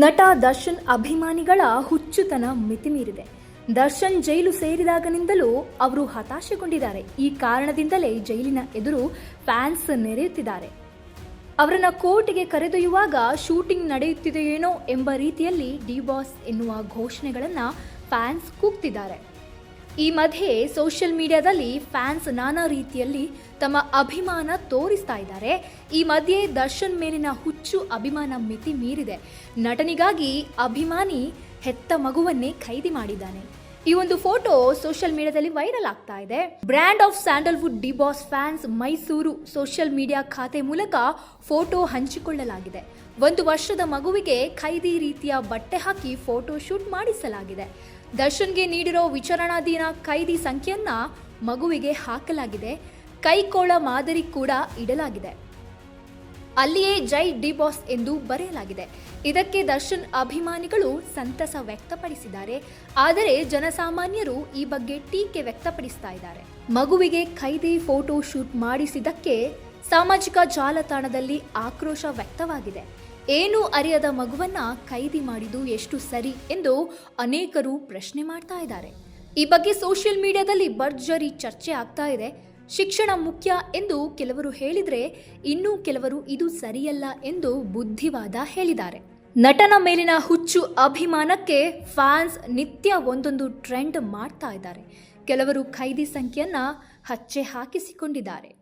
ನಟ ದರ್ಶನ್ ಅಭಿಮಾನಿಗಳ ಹುಚ್ಚುತನ ಮಿತಿಮೀರಿದೆ. ದರ್ಶನ್ ಜೈಲು ಸೇರಿದಾಗನಿಂದಲೂ ಅವರು ಹತಾಶೆಗೊಂಡಿದ್ದಾರೆ. ಈ ಕಾರಣದಿಂದಲೇ ಜೈಲಿನ ಎದುರು ಫ್ಯಾನ್ಸ್ ನೆರೆಯುತ್ತಿದ್ದಾರೆ. ಅವರನ್ನ ಕೋರ್ಟ್ಗೆ ಕರೆದೊಯ್ಯುವಾಗ ಶೂಟಿಂಗ್ ನಡೆಯುತ್ತಿದೆಯೇನೋ ಎಂಬ ರೀತಿಯಲ್ಲಿ ಡಿ ಬಾಸ್ ಎನ್ನುವ ಘೋಷಣೆಗಳನ್ನು ಫ್ಯಾನ್ಸ್ ಕೂಗ್ತಿದ್ದಾರೆ. ಈ ಮಧ್ಯೆ ಸೋಷಿಯಲ್ ಮೀಡಿಯಾದಲ್ಲಿ ಫ್ಯಾನ್ಸ್ ನಾನಾ ರೀತಿಯಲ್ಲಿ ತಮ್ಮ ಅಭಿಮಾನ ತೋರಿಸ್ತಾ ಇದ್ದಾರೆ. ಈ ಮಧ್ಯೆ ದರ್ಶನ್ ಮೇಲಿನ ಹುಚ್ಚು ಅಭಿಮಾನ ಮಿತಿ ಮೀರಿದೆ. ನಟನಿಗಾಗಿ ಅಭಿಮಾನಿ ಹೆತ್ತ ಮಗುವನ್ನೇ ಖೈದಿ ಮಾಡಿದ್ದಾನೆ. ಈ ಒಂದು ಫೋಟೋ ಸೋಷಿಯಲ್ ಮೀಡಿಯಾದಲ್ಲಿ ವೈರಲ್ ಆಗ್ತಾ ಇದೆ. Brand of Sandalwood D boss fans Mysuru social media ಖಾತೆ ಮೂಲಕ ಫೋಟೋ ಹಂಚಿಕೊಳ್ಳಲಾಗಿದೆ. ಒಂದು ವರ್ಷದ ಮಗುವಿಗೆ ಖೈದಿ ರೀತಿಯ ಬಟ್ಟೆ ಹಾಕಿ ಫೋಟೋ ಶೂಟ್ ಮಾಡಿಸಲಾಗಿದೆ. ದರ್ಶನ್ಗೆ ನೀಡಿರೋ ವಿಚಾರಣಾಧೀನ ಖೈದಿ ಸಂಖ್ಯೆಯನ್ನ ಮಗುವಿಗೆ ಹಾಕಲಾಗಿದೆ. ಕೈಕೋಳ ಮಾದರಿ ಕೂಡ ಇಡಲಾಗಿದೆ. ಅಲ್ಲಿಯೇ ಜೈ ಡಿ ಬಾಸ್ ಎಂದು ಬರೆಯಲಾಗಿದೆ. ಇದಕ್ಕೆ ದರ್ಶನ್ ಅಭಿಮಾನಿಗಳು ಸಂತಸ ವ್ಯಕ್ತಪಡಿಸಿದ್ದಾರೆ. ಆದರೆ ಜನಸಾಮಾನ್ಯರು ಈ ಬಗ್ಗೆ ಟೀಕೆ ವ್ಯಕ್ತಪಡಿಸ್ತಾ ಇದ್ದಾರೆ. ಮಗುವಿಗೆ ಖೈದಿ ಫೋಟೋ ಶೂಟ್ ಮಾಡಿಸಿದ್ದಕ್ಕೆ ಸಾಮಾಜಿಕ ಜಾಲತಾಣದಲ್ಲಿ ಆಕ್ರೋಶ ವ್ಯಕ್ತವಾಗಿದೆ. ಏನು ಅರಿಯದ ಮಗುವನ್ನ ಖೈದಿ ಮಾಡಿದು ಎಷ್ಟು ಸರಿ ಎಂದು ಅನೇಕರು ಪ್ರಶ್ನೆ ಮಾಡ್ತಾ ಇದ್ದಾರೆ. ಈ ಬಗ್ಗೆ ಸೋಷಿಯಲ್ ಮೀಡಿಯಾದಲ್ಲಿ ಭರ್ಜರಿ ಚರ್ಚೆ ಆಗ್ತಾ ಇದೆ. ಶಿಕ್ಷಣ ಮುಖ್ಯ ಎಂದು ಕೆಲವರು ಹೇಳಿದರೆ ಇನ್ನೂ ಕೆಲವರು ಇದು ಸರಿಯಲ್ಲ ಎಂದು ಬುದ್ಧಿವಾದ ಹೇಳಿದ್ದಾರೆ. ನಟನ ಮೇಲಿನ ಹುಚ್ಚು ಅಭಿಮಾನಕ್ಕೆ ಫ್ಯಾನ್ಸ್ ನಿತ್ಯ ಒಂದೊಂದು ಟ್ರೆಂಡ್ ಮಾಡ್ತಾ ಇದ್ದಾರೆ. ಕೆಲವರು ಖೈದಿ ಸಂಖ್ಯೆಯನ್ನು ಹಚ್ಚೆ ಹಾಕಿಸಿಕೊಂಡಿದ್ದಾರೆ.